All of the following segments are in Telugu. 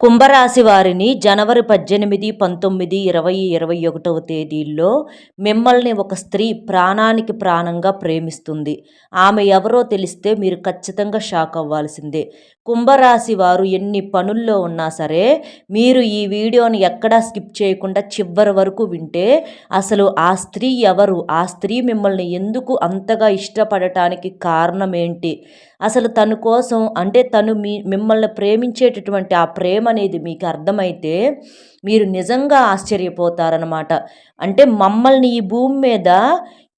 కుంభరాశి వారిని జనవరి పద్దెనిమిది పంతొమ్మిది ఇరవై ఇరవై ఒకటవ తేదీల్లో మిమ్మల్ని ఒక స్త్రీ ప్రాణానికి ప్రాణంగా ప్రేమిస్తుంది. ఆమె ఎవరో తెలిస్తే మీరు ఖచ్చితంగా షాక్ అవ్వాల్సిందే. కుంభరాశి వారు ఎన్ని పనుల్లో ఉన్నా సరే మీరు ఈ వీడియోని ఎక్కడా స్కిప్ చేయకుండా చివరి వరకు వింటే అసలు ఆ స్త్రీ ఎవరు? ఆ స్త్రీ మిమ్మల్ని ఎందుకు అంతగా ఇష్టపడటానికి కారణం ఏంటి? అసలు తను కోసం అంటే తను మీ మిమ్మల్ని ప్రేమించేటటువంటి ఆ ప్రేమ అనేది మీకు అర్థమైతే మీరు నిజంగా ఆశ్చర్యపోతారనమాట అంటే మమ్మల్ని ఈ భూమి మీద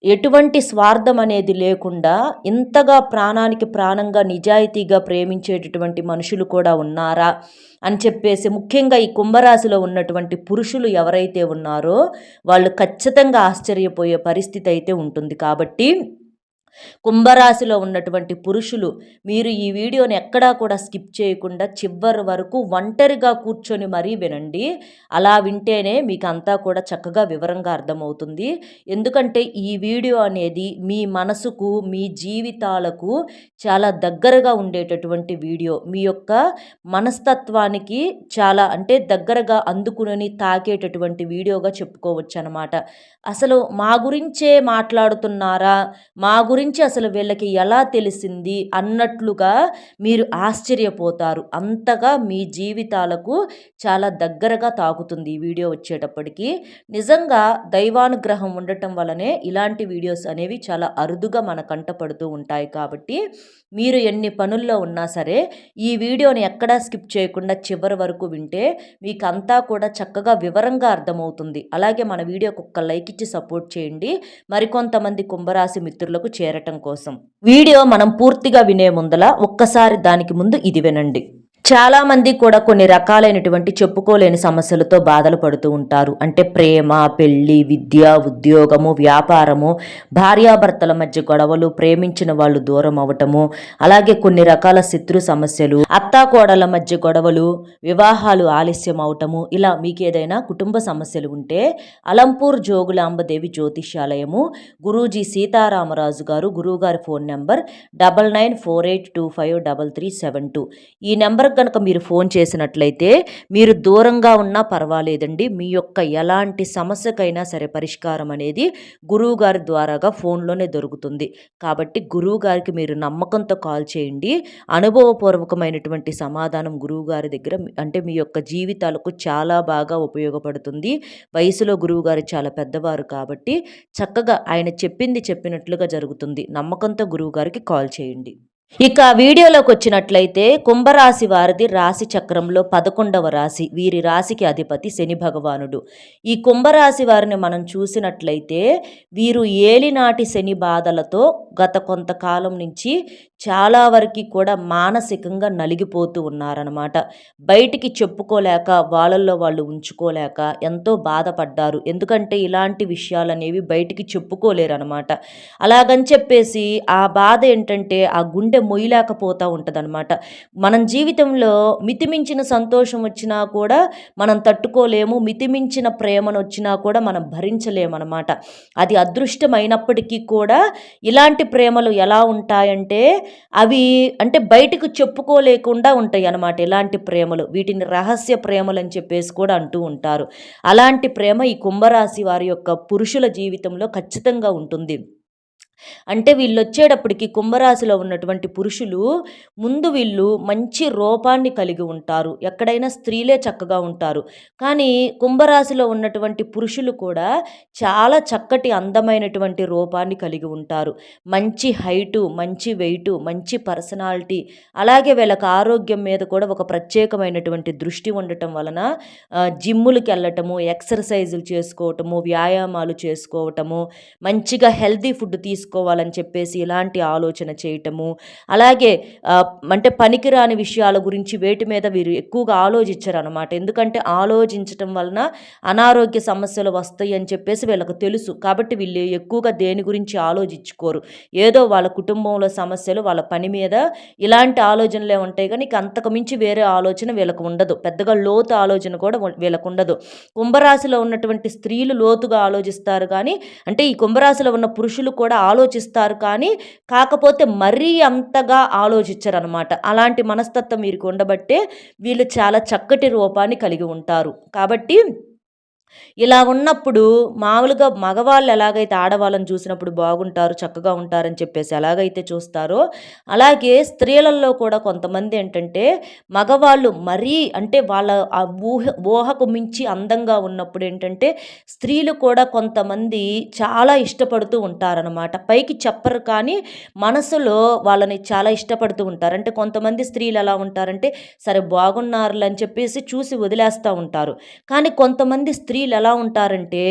ఎటువంటి స్వార్థం అనేది లేకుండా ఇంతగా ప్రాణానికి ప్రాణంగా నిజాయితీగా ప్రేమించేటటువంటి మనుషులు కూడా ఉన్నారా అని చెప్పేసి ముఖ్యంగా ఈ కుంభరాశిలో ఉన్నటువంటి పురుషులు ఎవరైతే ఉన్నారో వాళ్ళు ఖచ్చితంగా ఆశ్చర్యపోయే పరిస్థితి అయితే ఉంటుంది. కాబట్టి కుంభరాశిలో ఉన్నటువంటి పురుషులు మీరు ఈ వీడియోని ఎక్కడా కూడా స్కిప్ చేయకుండా చివరి వరకు ఒంటరిగా కూర్చొని మరీ వినండి. అలా వింటేనే మీకు అంతా కూడా చక్కగా వివరంగా అర్థమవుతుంది. ఎందుకంటే ఈ వీడియో అనేది మీ మనసుకు మీ జీవితాలకు చాలా దగ్గరగా ఉండేటటువంటి వీడియో. మీ యొక్క మనస్తత్వానికి చాలా అంటే దగ్గరగా అందుకుని తాకేటటువంటి వీడియోగా చెప్పుకోవచ్చు అనమాట అసలు మా గురించే మాట్లాడుతున్నారా? మా గురించి గురించి అసలు వీళ్ళకి ఎలా తెలిసింది అన్నట్లుగా మీరు ఆశ్చర్యపోతారు. అంతగా మీ జీవితాలకు చాలా దగ్గరగా తాకుతుంది ఈ వీడియో వచ్చేటప్పటికి. నిజంగా దైవానుగ్రహం ఉండటం వలనే ఇలాంటి వీడియోస్ అనేవి చాలా అరుదుగా మన కంటపడుతూ ఉంటాయి కాబట్టి మీరు ఎన్ని పనుల్లో ఉన్నా సరే ఈ వీడియోని ఎక్కడా స్కిప్ చేయకుండా చివరి వరకు వింటే మీకు అంతా కూడా చక్కగా వివరంగా అర్థమవుతుంది. అలాగే మన వీడియోకి ఒక్క లైక్ ఇచ్చి సపోర్ట్ చేయండి. మరికొంతమంది కుంభరాశి మిత్రులకు చేరటం కోసం. వీడియో మనం పూర్తిగా వినే ముందల ఒక్కసారి దానికి ముందు ఇది వినండి. చాలామంది కూడా కొన్ని రకాలైనటువంటి చెప్పుకోలేని సమస్యలతో బాధలు పడుతూ ఉంటారు. అంటే ప్రేమ పెళ్ళి విద్య ఉద్యోగము వ్యాపారము భార్యాభర్తల మధ్య గొడవలు ప్రేమించిన వాళ్ళు దూరం అవటము అలాగే కొన్ని రకాల శత్రు సమస్యలు అత్తాకోడల మధ్య గొడవలు వివాహాలు ఆలస్యం అవటము ఇలా మీకు ఏదైనా కుటుంబ సమస్యలు ఉంటే అలంపూర్ జోగులాంబదేవి జ్యోతిష్యాలయము గురూజీ సీతారామరాజు గారు గురువుగారి phone number double nine four eight two five double three seven two. ఈ నెంబర్ కనుక మీరు ఫోన్ చేసినట్లయితే మీరు దూరంగా ఉన్నా పర్వాలేదండి. మీ యొక్క ఎలాంటి సమస్యకైనా సరే పరిష్కారం అనేది గురువు గారి ద్వారాగా ఫోన్లోనే దొరుకుతుంది. కాబట్టి గురువు గారికి మీరు నమ్మకంతో కాల్ చేయండి. అనుభవపూర్వకమైనటువంటి సమాధానం గురువు గారి దగ్గర అంటే మీ యొక్క జీవితాలకు చాలా బాగా ఉపయోగపడుతుంది. వయసులో గురువు గారు చాలా పెద్దవారు కాబట్టి చక్కగా ఆయన చెప్పింది చెప్పినట్లుగా జరుగుతుంది. నమ్మకంతో గురువు గారికి కాల్ చేయండి. ఇక వీడియోలోకి వచ్చినట్లయితే కుంభరాశి వారిది రాశి చక్రంలో పదకొండవ రాశి. వీరి రాశికి అధిపతి శని భగవానుడు. ఈ కుంభరాశి వారిని మనం చూసినట్లయితే వీరు ఏలినాటి శని బాధలతో గత కొంతకాలం నుంచి చాలా వరకు కూడా మానసికంగా నలిగిపోతూ ఉన్నారనమాట బయటికి చెప్పుకోలేక వాళ్ళల్లో వాళ్ళు ఉంచుకోలేక ఎంతో బాధపడ్డారు. ఎందుకంటే ఇలాంటి విషయాలు అనేవి బయటికి చెప్పుకోలేరు అనమాట అలాగని చెప్పేసి ఆ బాధ ఏంటంటే ఆ గుండె మొయ్యలేకపోతూ ఉంటుందన్నమాట. మనం జీవితంలో మితిమించిన సంతోషం వచ్చినా కూడా మనం తట్టుకోలేము మితిమించిన ప్రేమను వచ్చినా కూడా మనం భరించలేమన్నమాట. అది అదృష్టమైనప్పటికీ కూడా ఇలాంటి ప్రేమలు ఎలా ఉంటాయంటే అవి అంటే బయటకు చెప్పుకోలేకుండా ఉంటాయి అన్నమాట ఇలాంటి ప్రేమలు. వీటిని రహస్య ప్రేమలు అని చెప్పేసి కూడా అంటూ ఉంటారు. అలాంటి ప్రేమ ఈ కుంభరాశి వారి యొక్క పురుషుల జీవితంలో ఖచ్చితంగా ఉంటుంది. అంటే వీళ్ళు వచ్చేటప్పటికి కుంభరాశిలో ఉన్నటువంటి పురుషులు ముందు వీళ్ళు మంచి రూపాన్ని కలిగి ఉంటారు. ఎక్కడైనా స్త్రీలే చక్కగా ఉంటారు. కానీ కుంభరాశిలో ఉన్నటువంటి పురుషులు కూడా చాలా చక్కటి అందమైనటువంటి రూపాన్ని కలిగి ఉంటారు. మంచి హైటు మంచి వెయిటు మంచి పర్సనాలిటీ అలాగే వీళ్ళకి ఆరోగ్యం మీద కూడా ఒక ప్రత్యేకమైనటువంటి దృష్టి ఉండటం వలన జిమ్ములకి వెళ్ళటము ఎక్సర్సైజులు చేసుకోవటము వ్యాయామాలు చేసుకోవటము మంచిగా హెల్తీ ఫుడ్ తీసుకు చేసుకోవాలని చెప్పేసి ఇలాంటి ఆలోచన చేయటము అలాగే అంటే పనికిరాని విషయాల గురించి వేటి మీద వీరు ఎక్కువగా ఆలోచించరు అనమాట ఎందుకంటే ఆలోచించటం వలన అనారోగ్య సమస్యలు వస్తాయి అని చెప్పేసి వీళ్ళకు తెలుసు. కాబట్టి వీళ్ళు ఎక్కువగా దేని గురించి ఆలోచించుకోరు. ఏదో వాళ్ళ కుటుంబంలో సమస్యలు వాళ్ళ పని మీద ఇలాంటి ఆలోచనలే ఉంటాయి. కానీ అంతకు మించి వేరే ఆలోచన వీళ్ళకు ఉండదు. పెద్దగా లోతు ఆలోచన కూడా వీళ్ళకు ఉండదు. కుంభరాశిలో ఉన్నటువంటి స్త్రీలు లోతుగా ఆలోచిస్తారు కానీ అంటే ఈ కుంభరాశిలో ఉన్న పురుషులు కూడా ఆలో ఆలోచిస్తారు కానీ కాకపోతే మరీ అంతగా ఆలోచించరనమాట అలాంటి మనస్తత్వం వీరికి ఉండబట్టే వీళ్ళు చాలా చక్కటి రూపాన్ని కలిగి ఉంటారు. కాబట్టి ఇలా ఉన్నప్పుడు మామూలుగా మగవాళ్ళు ఎలాగైతే ఆడవాళ్ళని చూసినప్పుడు బాగుంటారు చక్కగా ఉంటారని చెప్పేసి ఎలాగైతే చూస్తారో అలాగే స్త్రీలలో కూడా కొంతమంది ఏంటంటే మగవాళ్ళు మరీ అంటే వాళ్ళ ఆ ఊహ ఊహకు మించి అందంగా ఉన్నప్పుడు ఏంటంటే స్త్రీలు కూడా కొంతమంది చాలా ఇష్టపడుతూ ఉంటారనమాట పైకి చెప్పరు కానీ మనసులో వాళ్ళని చాలా ఇష్టపడుతూ ఉంటారు. అంటే కొంతమంది స్త్రీలు ఎలా ఉంటారంటే సరే బాగున్నారు అని చెప్పేసి చూసి వదిలేస్తూ ఉంటారు. కానీ కొంతమంది స్త్రీలు ఎలా ఉంటారంటే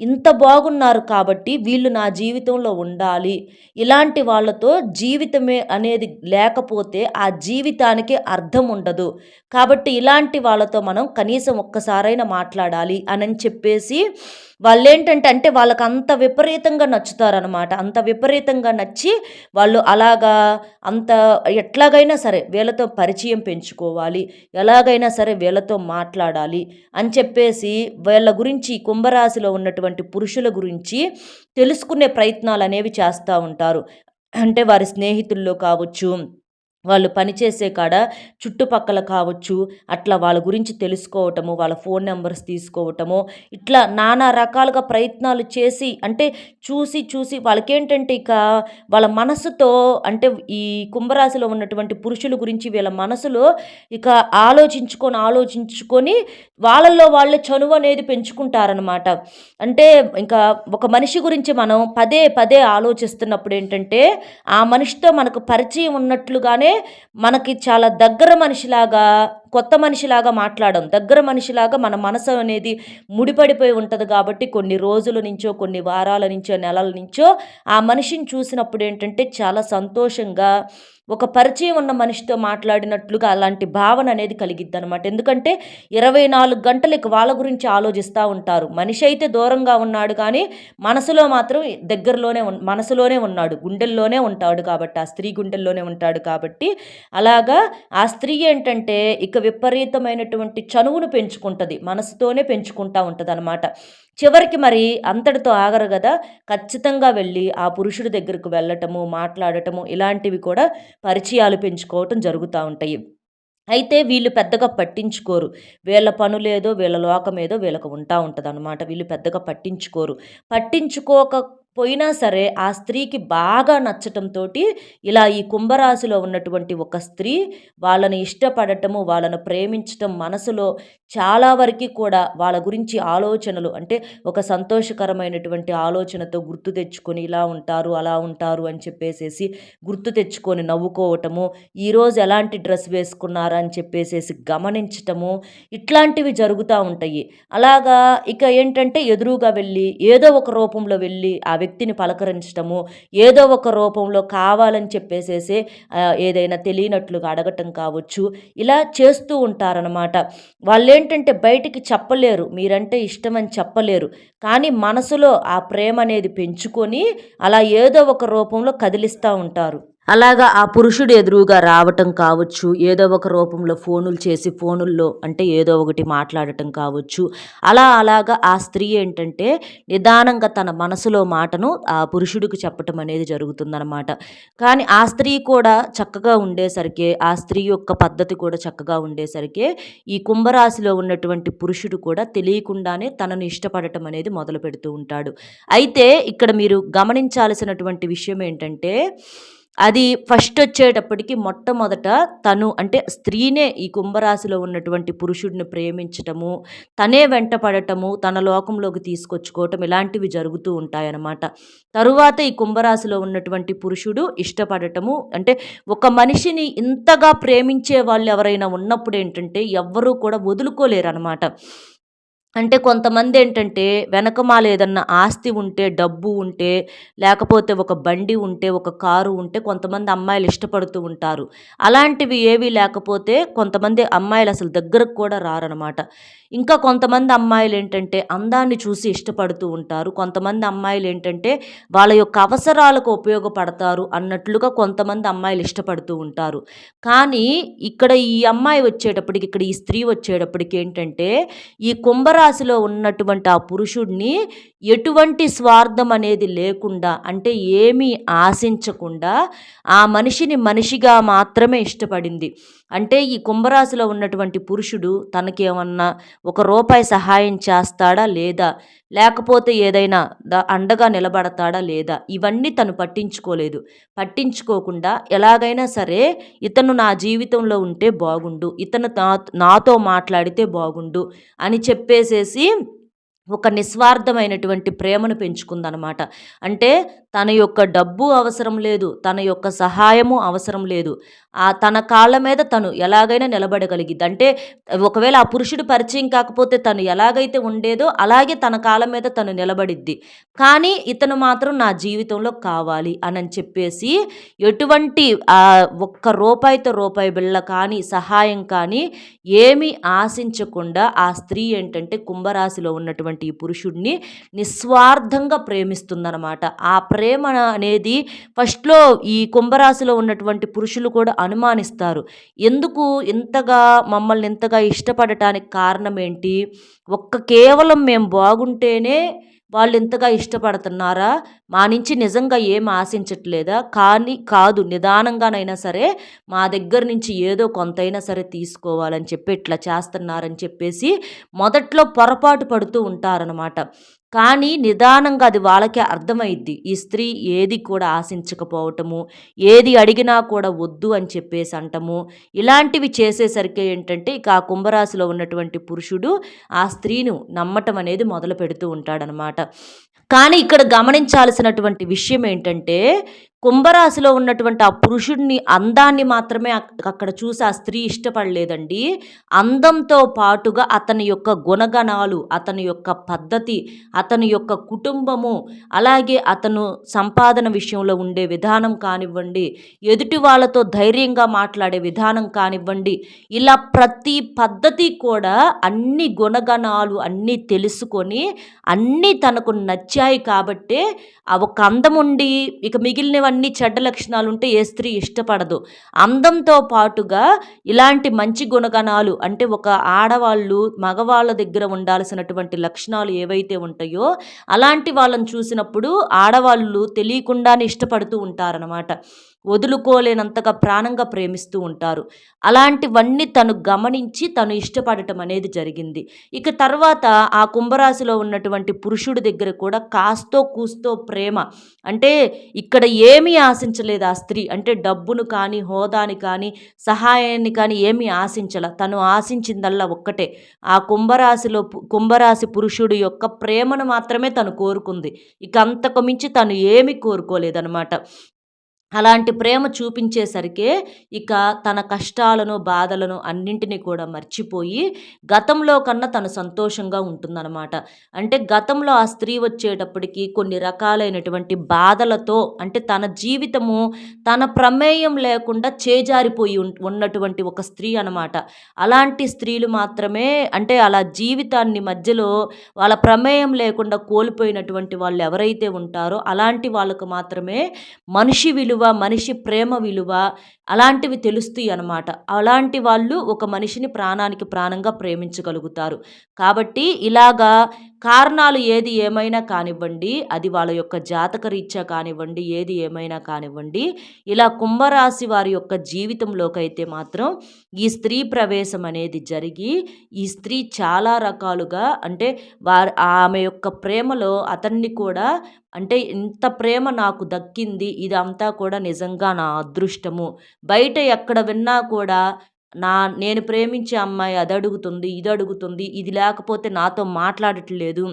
ఇంత బాగున్నారు కాబట్టి వీళ్ళు నా జీవితంలో ఉండాలి. ఇలాంటి వాళ్ళతో జీవితమే అనేది లేకపోతే ఆ జీవితానికి అర్థం ఉండదు. కాబట్టి ఇలాంటి వాళ్ళతో మనం కనీసం ఒక్కసారైనా మాట్లాడాలి అని చెప్పేసి వాళ్ళు ఏంటంటే అంటే వాళ్ళకి అంత విపరీతంగా నచ్చుతారనమాట అంత విపరీతంగా నచ్చి వాళ్ళు అలాగా అంత ఎట్లాగైనా సరే వీళ్ళతో పరిచయం పెంచుకోవాలి. ఎలాగైనా సరే వీళ్ళతో మాట్లాడాలి అని చెప్పేసి వీళ్ళ గురించి కుంభరాశిలో ఉన్నటువంటి పురుషుల గురించి తెలుసుకునే ప్రయత్నాలు అనేవి చేస్తూ ఉంటారు. అంటే వారి స్నేహితుల్లో కావచ్చు వాళ్ళు పనిచేసే కాడ చుట్టుపక్కల కావచ్చు అట్లా వాళ్ళ గురించి తెలుసుకోవటము వాళ్ళ ఫోన్ నెంబర్స్ తీసుకోవటము ఇట్లా నానా రకాలుగా ప్రయత్నాలు చేసి అంటే చూసి చూసి వాళ్ళకేంటంటే ఇక వాళ్ళ మనసుతో అంటే ఈ కుంభరాశిలో ఉన్నటువంటి పురుషుల గురించి వీళ్ళ మనసులో ఇక ఆలోచించుకొని ఆలోచించుకొని వాళ్ళల్లో వాళ్ళే చనువు అనేది పెంచుకుంటారనమాట అంటే ఇంకా ఒక మనిషి గురించి మనం పదే పదే ఆలోచిస్తున్నప్పుడు ఏంటంటే ఆ మనిషితో మనకు పరిచయం ఉన్నట్లుగానే మనకి చాలా దగ్గర మనిషిలాగా కొత్త మనిషిలాగా మాట్లాడడం దగ్గర మనిషిలాగా మన మనసు అనేది ముడిపడిపోయి ఉంటుంది కాబట్టి కొన్ని రోజుల నుంచో కొన్ని వారాల నుంచో నెలల నుంచో ఆ మనిషిని చూసినప్పుడు ఏంటంటే చాలా సంతోషంగా ఒక పరిచయం ఉన్న మనిషితో మాట్లాడినట్లుగా అలాంటి భావన అనేది కలిగిద్ది అనమాట ఎందుకంటే ఇరవై నాలుగు గంటలకి వాళ్ళ గురించి ఆలోచిస్తూ ఉంటారు. మనిషి అయితే దూరంగా ఉన్నాడు కానీ మనసులో మాత్రం దగ్గరలోనే మనసులోనే ఉన్నాడు గుండెల్లోనే ఉంటాడు కాబట్టి ఆ స్త్రీ గుండెల్లోనే ఉంటాడు కాబట్టి అలాగా ఆ స్త్రీ ఏంటంటే ఇక విపరీతమైనటువంటి చనువును పెంచుకుంటుంది మనసుతోనే పెంచుకుంటూ ఉంటుంది అనమాట చివరికి మరి అంతటితో ఆగరు కదా ఖచ్చితంగా వెళ్ళి ఆ పురుషుడి దగ్గరకు వెళ్ళటము మాట్లాడటము ఇలాంటివి కూడా పరిచయాలు పెంచుకోవటం జరుగుతూ ఉంటాయి. అయితే వీళ్ళు పెద్దగా పట్టించుకోరు. వీళ్ళ పనులేదో వీళ్ళ లోకమేదో వీళ్ళకు ఉంటా ఉంటుంది అనమాట వీళ్ళు పెద్దగా పట్టించుకోరు. పట్టించుకోక పోయినా సరే ఆ స్త్రీకి బాగా నచ్చటంతో ఇలా ఈ కుంభరాశిలో ఉన్నటువంటి ఒక స్త్రీ వాళ్ళని ఇష్టపడటము వాళ్ళను ప్రేమించటం మనసులో చాలా వరకు కూడా వాళ్ళ గురించి ఆలోచనలు అంటే ఒక సంతోషకరమైనటువంటి ఆలోచనతో గుర్తు తెచ్చుకొని ఇలా ఉంటారు అలా ఉంటారు అని చెప్పేసేసి గుర్తు తెచ్చుకొని నవ్వుకోవటము ఈరోజు ఎలాంటి డ్రెస్ వేసుకున్నారా అని చెప్పేసేసి గమనించటము ఇట్లాంటివి జరుగుతూ ఉంటాయి. అలాగా ఇక ఏంటంటే ఎదురుగా వెళ్ళి ఏదో ఒక రూపంలో వెళ్ళి ఆ వ్యక్తిని పలకరించటము ఏదో ఒక రూపంలో కావాలని చెప్పేసేసి ఏదైనా తెలియనట్లుగా అడగటం కావచ్చు. ఇలా చేస్తూ ఉంటారనమాట వాళ్ళేంటంటే బయటికి చెప్పలేరు. మీరంటే ఇష్టమని చెప్పలేరు. కానీ మనసులో ఆ ప్రేమ అనేది పెంచుకొని అలా ఏదో ఒక రూపంలో కదిలిస్తూ ఉంటారు. అలాగా ఆ పురుషుడు ఎదురుగా రావటం కావచ్చు ఏదో ఒక రూపంలో ఫోనులు చేసి ఫోనుల్లో అంటే ఏదో ఒకటి మాట్లాడటం కావచ్చు. అలా అలాగా ఆ స్త్రీ ఏంటంటే నిదానంగా తన మనసులో మాటను ఆ పురుషుడికి చెప్పటం అనేది జరుగుతుందనమాట కానీ ఆ స్త్రీ కూడా చక్కగా ఉండేసరికి ఆ స్త్రీ యొక్క పద్ధతి కూడా చక్కగా ఉండేసరికి ఈ కుంభరాశిలో ఉన్నటువంటి పురుషుడు కూడా తెలియకుండానే తనను ఇష్టపడటం అనేది మొదలు పెడుతూ ఉంటాడు. అయితే ఇక్కడ మీరు గమనించాల్సినటువంటి విషయం ఏంటంటే అది ఫస్ట్ వచ్చేటప్పటికి మొట్టమొదట తను అంటే స్త్రీనే ఈ కుంభరాశిలో ఉన్నటువంటి పురుషుడిని ప్రేమించటము తనే వెంట పడటము తన లోకంలోకి తీసుకొచ్చుకోవటం ఇలాంటివి జరుగుతూ ఉంటాయన్నమాట. తరువాత ఈ కుంభరాశిలో ఉన్నటువంటి పురుషుడు ఇష్టపడటము అంటే ఒక మనిషిని ఇంతగా ప్రేమించే వాళ్ళు ఎవరైనా ఉన్నప్పుడు ఏంటంటే ఎవ్వరూ కూడా వదులుకోలేరు అనమాట అంటే కొంతమంది ఏంటంటే వెనకమాల ఏదన్నా ఆస్తి ఉంటే డబ్బు ఉంటే లేకపోతే ఒక బండి ఉంటే ఒక కారు ఉంటే కొంతమంది అమ్మాయిలు ఇష్టపడుతూ ఉంటారు. అలాంటివి ఏవి లేకపోతే కొంతమంది అమ్మాయిలు అసలు దగ్గరకు కూడా రారనమాట. ఇంకా కొంతమంది అమ్మాయిలు ఏంటంటే అందాన్ని చూసి ఇష్టపడుతూ ఉంటారు. కొంతమంది అమ్మాయిలు ఏంటంటే వాళ్ళ యొక్క అవసరాలకు ఉపయోగపడతారు అన్నట్లుగా కొంతమంది అమ్మాయిలు ఇష్టపడుతూ ఉంటారు. కానీ ఇక్కడ ఈ అమ్మాయి వచ్చేటప్పటికి ఇక్కడ ఈ స్త్రీ వచ్చేటప్పటికి ఏంటంటే ఈ కుంభరా రాశిలో ఉన్నటువంటి ఆ పురుషుడిని ఎటువంటి స్వార్థం అనేది లేకుండా అంటే ఏమీ ఆశించకుండా ఆ మనిషిని మనిషిగా మాత్రమే ఇష్టపడింది. అంటే ఈ కుంభరాశిలో ఉన్నటువంటి పురుషుడు తనకేమన్నా ఒక రూపాయి సహాయం చేస్తాడా లేదా? లేకపోతే ఏదైనా ద అండగా నిలబడతాడా లేదా? ఇవన్నీ తను పట్టించుకోలేదు. పట్టించుకోకుండా ఎలాగైనా సరే ఇతను నా జీవితంలో ఉంటే బాగుండు ఇతను నాతో మాట్లాడితే బాగుండు అని చెప్పేసేసి ఒక నిస్వార్థమైనటువంటి ప్రేమను పెంచుకుందనమాట అంటే తన యొక్క డబ్బు అవసరం లేదు తన యొక్క సహాయము అవసరం లేదు. ఆ తన కాళ్ళ మీద తను ఎలాగైనా నిలబడగలిగిద్ది. అంటే ఒకవేళ ఆ పురుషుడు పరిచయం కాకపోతే తను ఎలాగైతే ఉండేదో అలాగే తన కాళ్ళ మీద తను నిలబడిద్ది. కానీ ఇతను మాత్రం నా జీవితంలో కావాలి అని చెప్పేసి ఎటువంటి ఒక్క రూపాయితో రూపాయి బిళ్ళ కానీ సహాయం కానీ ఏమీ ఆశించకుండా ఆ స్త్రీ ఏంటంటే కుంభరాశిలో ఉన్నటువంటి ఈ పురుషుడిని నిస్వార్థంగా ప్రేమిస్తుందన్నమాట. ఆ ప్రేమ అనేది ఫస్ట్లో ఈ కుంభరాశిలో ఉన్నటువంటి పురుషులు కూడా అనుమానిస్తారు. ఎందుకు ఇంతగా మమ్మల్ని ఇంతగా ఇష్టపడటానికి కారణం ఏంటి ఒక్క కేవలం మేము బాగుంటేనే వాళ్ళు ఇంతగా ఇష్టపడుతున్నారా? మా నుంచి నిజంగా ఏం ఆశించట్లేదా? కానీ కాదు నిదానంగానైనా సరే మా దగ్గర నుంచి ఏదో కొంతైనా సరే తీసుకోవాలని చెప్పి ఇట్లా చేస్తున్నారని చెప్పేసి మొదట్లో పొరపాటు పడుతూ ఉంటారనమాట కానీ నిదానంగా అది వాళ్ళకే అర్థమైద్ది. ఈ స్త్రీ ఏది కూడా ఆశించకపోవటము ఏది అడిగినా కూడా వద్దు అని చెప్పేసి అంటము. ఇలాంటివి చేసేసరికి ఏంటంటే ఇక ఆ కుంభరాశిలో ఉన్నటువంటి పురుషుడు ఆ స్త్రీను నమ్మటం అనేది మొదలు పెడుతూ ఉంటాడనమాట కానీ ఇక్కడ గమనించాల్సినటువంటి విషయం ఏంటంటే కుంభరాశిలో ఉన్నటువంటి ఆ పురుషుడిని అందాన్ని మాత్రమే అక్కడ చూసి ఆ స్త్రీ ఇష్టపడలేదండి. అందంతో పాటుగా అతని యొక్క గుణగణాలు అతని యొక్క పద్ధతి అతని యొక్క కుటుంబము అలాగే అతను సంపాదన విషయంలో ఉండే విధానం కానివ్వండి ఎదుటి వాళ్ళతో ధైర్యంగా మాట్లాడే విధానం కానివ్వండి ఇలా ప్రతి పద్ధతి కూడా అన్ని గుణగణాలు అన్నీ తెలుసుకొని అన్నీ తనకు నచ్చాయి కాబట్టే ఆ ఒక అందం ఉండి ఇక మిగిలినవన్నీ చెడ్డ లక్షణాలు ఉంటే ఏ స్త్రీ ఇష్టపడదు. అందంతో పాటుగా ఇలాంటి మంచి గుణగణాలు అంటే ఒక ఆడవాళ్ళు మగవాళ్ళ దగ్గర ఉండాల్సినటువంటి లక్షణాలు ఏవైతే ఉంటాయో అలాంటి వాళ్ళని చూసినప్పుడు ఆడవాళ్ళు తెలియకుండానే ఇష్టపడుతూ ఉంటారనమాట వదులుకోలేనంతగా ప్రాణంగా ప్రేమిస్తూ ఉంటారు. అలాంటివన్నీ తను గమనించి తను ఇష్టపడటం అనేది జరిగింది. ఇక తర్వాత ఆ కుంభరాశిలో ఉన్నటువంటి పురుషుడి దగ్గర కూడా కాస్తో కూస్తో ప్రేమ. అంటే ఇక్కడ ఏమీ ఆశించలేదు ఆ స్త్రీ. అంటే డబ్బును కానీ హోదాని కానీ సహాయాన్ని కానీ ఏమీ ఆశించల. తను ఆశించిందల్లా ఒక్కటే. ఆ కుంభరాశిలో కుంభరాశి పురుషుడు యొక్క ప్రేమను మాత్రమే తను కోరుకుంది. ఇక అంతకు మించి తను ఏమీ కోరుకోలేదనమాట అలాంటి ప్రేమ చూపించేసరికే ఇక తన కష్టాలను బాధలను అన్నింటినీ కూడా మర్చిపోయి గతంలో కన్నా తను సంతోషంగా ఉంటుందన్నమాట. అంటే గతంలో ఆ స్త్రీ వచ్చేటప్పటికి కొన్ని రకాలైనటువంటి బాధలతో అంటే తన జీవితము తన ప్రమేయం లేకుండా చేజారిపోయి ఉన్నటువంటి ఒక స్త్రీ అనమాట అలాంటి స్త్రీలు మాత్రమే అంటే అలా జీవితాన్ని మధ్యలో వాళ్ళ ప్రమేయం లేకుండా కోల్పోయినటువంటి వాళ్ళు ఎవరైతే ఉంటారో అలాంటి వాళ్ళకు మాత్రమే మనిషి విలువ మనిషి ప్రేమ విలువ అలాంటివి తెలుస్తాయి అన్నమాట. అలాంటి వాళ్ళు ఒక మనిషిని ప్రాణానికి ప్రాణంగా ప్రేమించగలుగుతారు. కాబట్టి ఇలాగా కారణాలు ఏది ఏమైనా కానివ్వండి అది వాళ్ళ యొక్క జాతక రీత్యా కానివ్వండి ఏది ఏమైనా కానివ్వండి ఇలా కుంభరాశి వారి యొక్క జీవితంలోకైతే మాత్రం ఈ స్త్రీ ప్రవేశం అనేది జరిగి ఈ స్త్రీ చాలా రకాలుగా అంటే వారి ఆమె యొక్క ప్రేమలో అతన్ని కూడా అంటే ఇంత ప్రేమ నాకు దక్కింది ఇదంతా కూడా నిజంగా నా అదృష్టము. బయట ఎక్కడ విన్నా కూడా నా నేను ప్రేమించే అమ్మాయి అది అడుగుతుంది ఇది అడుగుతుంది ఇది లేకపోతే నాతో మాట్లాడట్లేదు.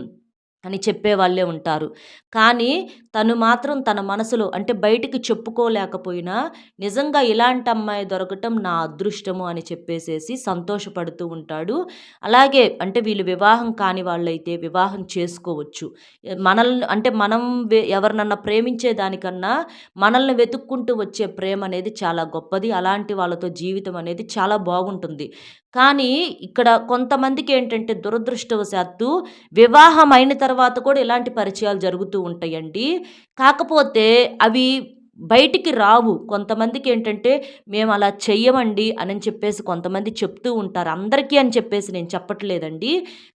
అని చెప్పేవాళ్ళే ఉంటారు. కానీ తను మాత్రం తన మనసులో అంటే బయటికి చెప్పుకోలేకపోయినా నిజంగా ఇలాంటి అమ్మాయి దొరకటం నా అదృష్టము అని చెప్పేసేసి సంతోషపడుతూ ఉంటాడు. అలాగే అంటే వీళ్ళు వివాహం కాని వాళ్ళైతే వివాహం చేసుకోవచ్చు. మనల్ని అంటే మనం ఎవరినన్నా ప్రేమించే దానికన్నా మనల్ని వెతుక్కుంటూ వచ్చే ప్రేమ అనేది చాలా గొప్పది. అలాంటి వాళ్ళతో జీవితం అనేది చాలా బాగుంటుంది. కానీ ఇక్కడ కొంతమందికి ఏంటంటే దురదృష్టవశాత్తు వివాహం అయిన తర్వాత కూడా ఇలాంటి పరిచయాలు జరుగుతూ ఉంటాయండి. కాకపోతే అవి బయటికి రావు. కొంతమందికి ఏంటంటే మేము అలా చెయ్యమండి అని చెప్పేసి కొంతమంది చెప్తూ ఉంటారు. అందరికీ అని చెప్పేసి నేను చెప్పట్లేదండి.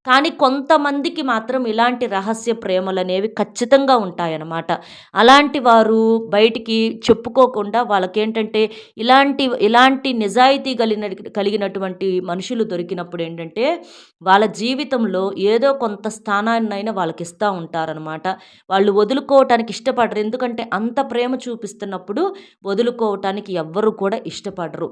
కానీ కొంతమందికి మాత్రం ఇలాంటి రహస్య ప్రేమలు అనేవి ఖచ్చితంగా ఉంటాయన్నమాట. అలాంటి వారు బయటికి చెప్పుకోకుండా వాళ్ళకేంటంటే ఇలాంటి ఇలాంటి నిజాయితీ కలిగిన కలిగినటువంటి మనుషులు దొరికినప్పుడు ఏంటంటే వాళ్ళ జీవితంలో ఏదో కొంత స్థానాన్నైనా వాళ్ళకి ఇస్తూ ఉంటారనమాట వాళ్ళు వదులుకోవటానికి ఇష్టపడరు. ఎందుకంటే అంత ప్రేమ చూపిస్తున్నప్పుడు వదులుకోవటానికి ఎవ్వరు కూడా ఇష్టపడరు.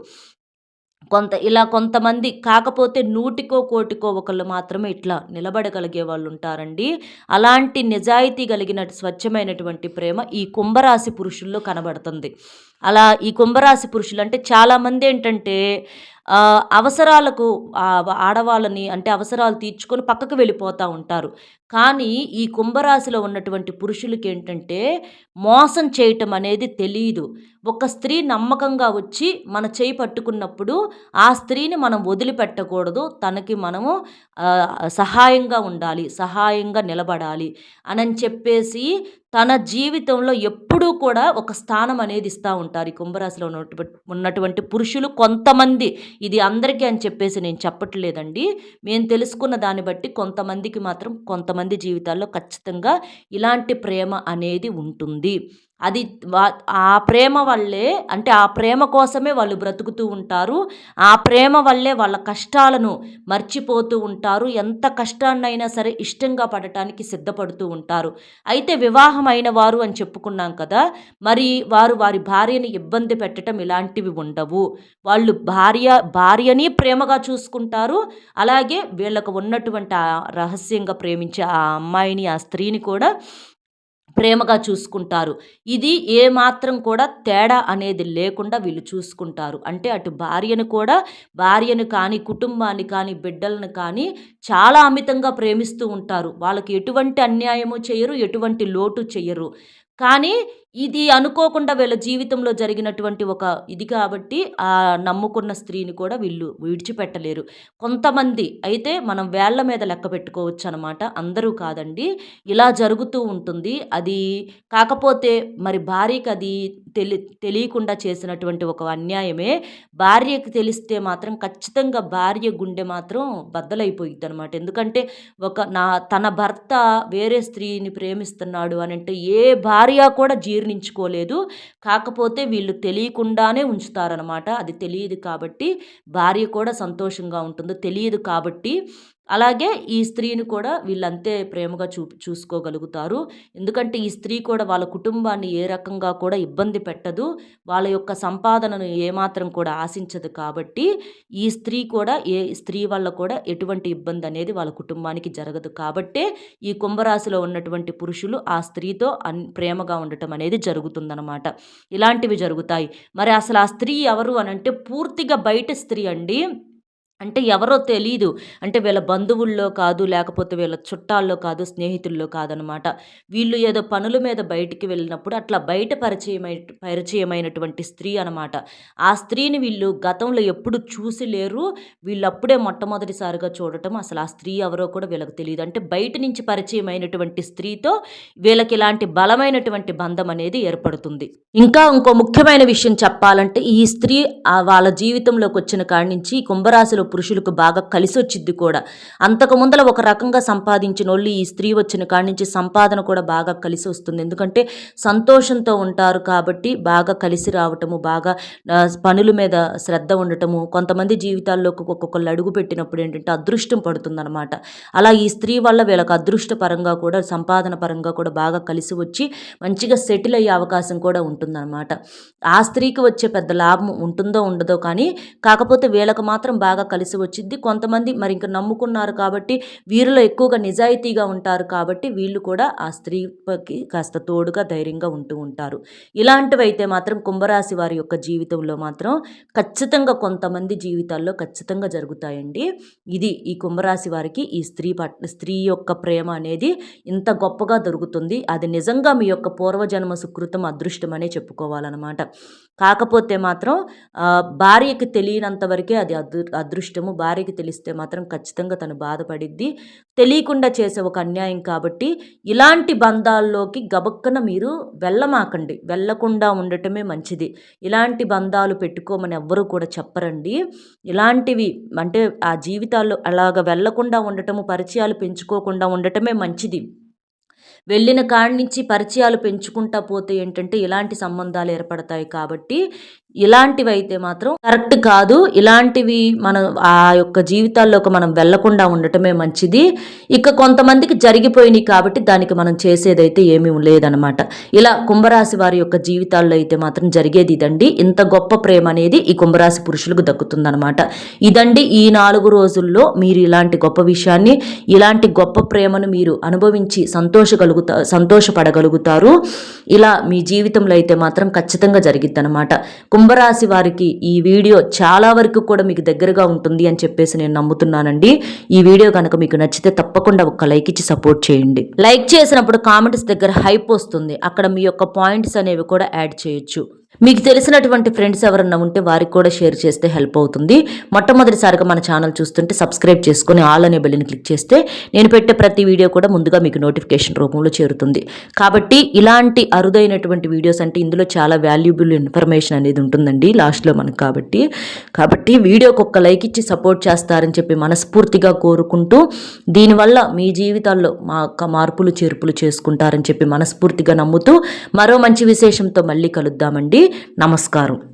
కొంత ఇలా కొంతమంది కాకపోతే నూటికో కోటికో ఒకళ్ళు మాత్రమే ఇట్లా నిలబడగలిగే వాళ్ళు ఉంటారండి. అలాంటి నిజాయితీ కలిగిన స్వచ్ఛమైనటువంటి ప్రేమ ఈ కుంభరాశి పురుషుల్లో కనబడుతుంది. అలా ఈ కుంభరాశి పురుషులు అంటే చాలామంది ఏంటంటే అవసరాలకు ఆడవాళ్ళని అంటే అవసరాలు తీర్చుకొని పక్కకు వెళ్ళిపోతూ ఉంటారు. కానీ ఈ కుంభరాశిలో ఉన్నటువంటి పురుషులకి ఏంటంటే మోసం చేయటం అనేది తెలియదు ఒక స్త్రీ నమ్మకంగా వచ్చి మన చేయి పట్టుకున్నప్పుడు ఆ స్త్రీని మనం వదిలిపెట్టకూడదు. తనకి మనము సహాయంగా ఉండాలి సహాయంగా నిలబడాలి అని చెప్పేసి తన జీవితంలో ఎప్పుడూ కూడా ఒక స్థానం అనేది ఇస్తూ ఉంటారు ఈ కుంభరాశిలో ఉన్నటువంటి ఉన్నటువంటి పురుషులు. కొంతమంది ఇది అందరికీ అని చెప్పేసి నేను చెప్పట్లేదండి. మేము తెలుసుకున్న దాన్ని బట్టి కొంతమందికి మాత్రం కొంతమంది జీవితాల్లో ఖచ్చితంగా ఇలాంటి ప్రేమ అనేది ఉంటుంది. అది ఆ ప్రేమ వల్లే అంటే ఆ ప్రేమ కోసమే వాళ్ళు బ్రతుకుతూ ఉంటారు. ఆ ప్రేమ వల్లే వాళ్ళ కష్టాలను మర్చిపోతూ ఉంటారు. ఎంత కష్టాన్నైనా సరే ఇష్టంగా పడటానికి సిద్ధపడుతూ ఉంటారు. అయితే వివాహం అయిన వారు అని చెప్పుకున్నాం కదా మరి వారు వారి భార్యని ఇబ్బంది పెట్టడం ఇలాంటివి ఉండవు. వాళ్ళు భార్య భార్యని ప్రేమగా చూసుకుంటారు. అలాగే వీళ్ళకు ఉన్నటువంటి రహస్యంగా ప్రేమించే ఆ అమ్మాయిని ఆ స్త్రీని కూడా ప్రేమగా చూసుకుంటారు. ఇది ఏమాత్రం కూడా తేడా అనేది లేకుండా వీళ్ళు చూసుకుంటారు. అంటే అటు భార్యను కూడా భార్యను కానీ కుటుంబాన్ని కానీ బిడ్డలను కానీ చాలా అమితంగా ప్రేమిస్తూ ఉంటారు. వాళ్ళకి ఎటువంటి అన్యాయము చేయరు ఎటువంటి లోటు చేయరు. కానీ ఇది అనుకోకుండా వీళ్ళ జీవితంలో జరిగినటువంటి ఒక ఇది కాబట్టి ఆ నమ్ముకున్న స్త్రీని కూడా వీళ్ళు విడిచిపెట్టలేరు. కొంతమంది అయితే మనం వేళ్ళ మీద లెక్క పెట్టుకోవచ్చు అనమాట అందరూ కాదండి. ఇలా జరుగుతూ ఉంటుంది. అది కాకపోతే మరి భార్యకి అది తెలి తెలియకుండా చేసినటువంటి ఒక అన్యాయమే. భార్యకి తెలిస్తే మాత్రం ఖచ్చితంగా భార్య గుండె మాత్రం బద్దలైపోయిద్ది అనమాట ఎందుకంటే ఒక నా తన భర్త వేరే స్త్రీని ప్రేమిస్తున్నాడు అని అంటే ఏ భార్య కూడా జీర్ణ జీర్ణించుకోలేదు. కాకపోతే వీళ్ళు తెలియకుండానే ఉంచుతారనమాట అది తెలియదు కాబట్టి భార్య కూడా సంతోషంగా ఉంటుందో. తెలియదు కాబట్టి అలాగే ఈ స్త్రీని కూడా వీళ్ళంతే ప్రేమగా చూ చూసుకోగలుగుతారు. ఎందుకంటే ఈ స్త్రీ కూడా వాళ్ళ కుటుంబాన్ని ఏ రకంగా కూడా ఇబ్బంది పెట్టదు. వాళ్ళ యొక్క సంపాదనను ఏమాత్రం కూడా ఆశించదు కాబట్టి ఈ స్త్రీ కూడా ఏ స్త్రీ వల్ల కూడా ఎటువంటి ఇబ్బంది అనేది వాళ్ళ కుటుంబానికి జరగదు. కాబట్టే ఈ కుంభరాశిలో ఉన్నటువంటి పురుషులు ఆ స్త్రీతో అన్ ప్రేమగా ఉండటం అనేది జరుగుతుందన్నమాట. ఇలాంటివి జరుగుతాయి. మరి అసలు ఆ స్త్రీ ఎవరు అనంటే పూర్తిగా బయట స్త్రీ అండి. అంటే ఎవరో తెలీదు. అంటే వీళ్ళ బంధువుల్లో కాదు లేకపోతే వీళ్ళ చుట్టాల్లో కాదు స్నేహితుల్లో కాదనమాట. వీళ్ళు ఏదో పనుల మీద బయటికి వెళ్ళినప్పుడు అట్లా బయట పరిచయమై పరిచయమైనటువంటి స్త్రీ అనమాట. ఆ స్త్రీని వీళ్ళు గతంలో ఎప్పుడు చూసి లేరు. వీళ్ళు అప్పుడే మొట్టమొదటిసారిగా చూడటం అసలు ఆ స్త్రీ ఎవరో కూడా వీళ్ళకి తెలియదు అంటే బయట నుంచి పరిచయమైనటువంటి స్త్రీతో వీళ్ళకి ఇలాంటి బలమైనటువంటి బంధం అనేది ఏర్పడుతుంది. ఇంకా ఇంకో ముఖ్యమైన విషయం చెప్పాలంటే ఈ స్త్రీ వాళ్ళ జీవితంలోకి వచ్చిన కాడి నుంచి కుంభరాశిలో పురుషులకు బాగా కలిసి కూడా. అంతకు ముందల ఒక రకంగా సంపాదించిన వాళ్ళు ఈ స్త్రీ వచ్చిన కాడి నుంచి సంపాదన కూడా బాగా కలిసి వస్తుంది ఎందుకంటే సంతోషంతో ఉంటారు కాబట్టి బాగా కలిసి రావటము బాగా పనుల మీద శ్రద్ధ ఉండటము కొంతమంది జీవితాల్లోకి ఒక్కొక్కళ్ళు అడుగు పెట్టినప్పుడు ఏంటంటే అదృష్టం పడుతుందన్నమాట. అలా ఈ స్త్రీ వల్ల వీళ్ళకి అదృష్ట పరంగా కూడా సంపాదన పరంగా కూడా బాగా కలిసి వచ్చి మంచిగా సెటిల్ అయ్యే అవకాశం కూడా ఉంటుందన్నమాట. ఆ స్త్రీకి వచ్చే పెద్ద లాభం ఉంటుందో ఉండదో కానీ కాకపోతే వీళ్ళకి మాత్రం బాగా కలిసి వచ్చింది. కొంతమంది మరి ఇంకా నమ్ముకున్నారు కాబట్టి వీరిలో ఎక్కువగా నిజాయితీగా ఉంటారు కాబట్టి వీళ్ళు కూడా ఆ స్త్రీకి కాస్త తోడుగా ధైర్యంగా ఉంటూ ఉంటారు. ఇలాంటివి అయితే మాత్రం కుంభరాశి వారి యొక్క జీవితంలో మాత్రం ఖచ్చితంగా కొంతమంది జీవితాల్లో ఖచ్చితంగా జరుగుతాయండి. ఇది ఈ కుంభరాశి వారికి ఈ స్త్రీ పట్ స్త్రీ యొక్క ప్రేమ అనేది ఇంత గొప్పగా దొరుకుతుంది. అది నిజంగా మీ యొక్క పూర్వజన్మ సుకృతం అదృష్టం అనే చెప్పుకోవాలన్నమాట. కాకపోతే మాత్రం భార్యకి తెలియనంత వరకే అది అదృ అదృష్టం అదృష్టము భార్యకి తెలిస్తే మాత్రం ఖచ్చితంగా తను బాధపడిద్ది. తెలియకుండా చేసే ఒక అన్యాయం కాబట్టి ఇలాంటి బంధాల్లోకి గబక్కన మీరు వెళ్ళమాకండి. వెళ్ళకుండా ఉండటమే మంచిది. ఇలాంటి బంధాలు పెట్టుకోమని ఎవ్వరూ కూడా చెప్పరండి. ఇలాంటివి అంటే ఆ జీవితాల్లో అలాగ వెళ్ళకుండా ఉండటము పరిచయాలు పెంచుకోకుండా ఉండటమే మంచిది. వెళ్ళిన కాడి నుంచి పరిచయాలు పెంచుకుంటా పోతే ఏంటంటే ఇలాంటి సంబంధాలు ఏర్పడతాయి కాబట్టి ఇలాంటివి అయితే మాత్రం కరెక్ట్ కాదు. ఇలాంటివి మన ఆ యొక్క జీవితాల్లోకి మనం వెళ్ళకుండా ఉండటమే మంచిది. ఇక కొంతమందికి జరిగిపోయినాయి కాబట్టి దానికి మనం చేసేదైతే ఏమీ లేదనమాట. ఇలా కుంభరాశి వారి యొక్క జీవితాల్లో అయితే మాత్రం జరిగేది ఇదండి. ఇంత గొప్ప ప్రేమ అనేది ఈ కుంభరాశి పురుషులకు దక్కుతుందనమాట. ఇదండి ఈ నాలుగు రోజుల్లో మీరు ఇలాంటి గొప్ప విషయాన్ని ఇలాంటి గొప్ప ప్రేమను మీరు అనుభవించి సంతోషగలుగుతా సంతోషపడగలుగుతారు. ఇలా మీ జీవితంలో అయితే మాత్రం ఖచ్చితంగా జరిగిద్ది అనమాట కుంభరాశి వారికి ఈ వీడియో చాలా వరకు కూడా మీకు దగ్గరగా ఉంటుంది అని చెప్పేసి నేను నమ్ముతున్నానండి. ఈ వీడియో కనుక మీకు నచ్చితే తప్పకుండా ఒక లైక్ ఇచ్చి సపోర్ట్ చేయండి. లైక్ చేసినప్పుడు కామెంట్స్ దగ్గర హైప్ వస్తుంది. అక్కడ మీ యొక్క పాయింట్స్ అనేవి కూడా యాడ్ చేయొచ్చు. మీకు తెలిసినటువంటి ఫ్రెండ్స్ ఎవరన్నా ఉంటే వారికి కూడా షేర్ చేస్తే హెల్ప్ అవుతుంది. మొట్టమొదటిసారిగా మన ఛానల్ చూస్తుంటే సబ్స్క్రైబ్ చేసుకుని ఆల్ అనే బెల్ని క్లిక్ చేస్తే నేను పెట్టే ప్రతి వీడియో కూడా ముందుగా మీకు నోటిఫికేషన్ రూపంలో చేరుతుంది. కాబట్టి ఇలాంటి అరుదైనటువంటి వీడియోస్ అంటే ఇందులో చాలా వాల్యుబుల్ ఇన్ఫర్మేషన్ అనేది ఉంటుందండి లాస్ట్లో మనకు కాబట్టి. కాబట్టి వీడియోకి ఒక్క లైక్ ఇచ్చి సపోర్ట్ చేస్తారని చెప్పి మనస్ఫూర్తిగా కోరుకుంటూ దీనివల్ల మీ జీవితాల్లో మా యొక్క మార్పులు చేర్పులు చేసుకుంటారని చెప్పి మనస్ఫూర్తిగా నమ్ముతూ మరో మంచి విశేషంతో మళ్ళీ కలుద్దామండి. నమస్కారం.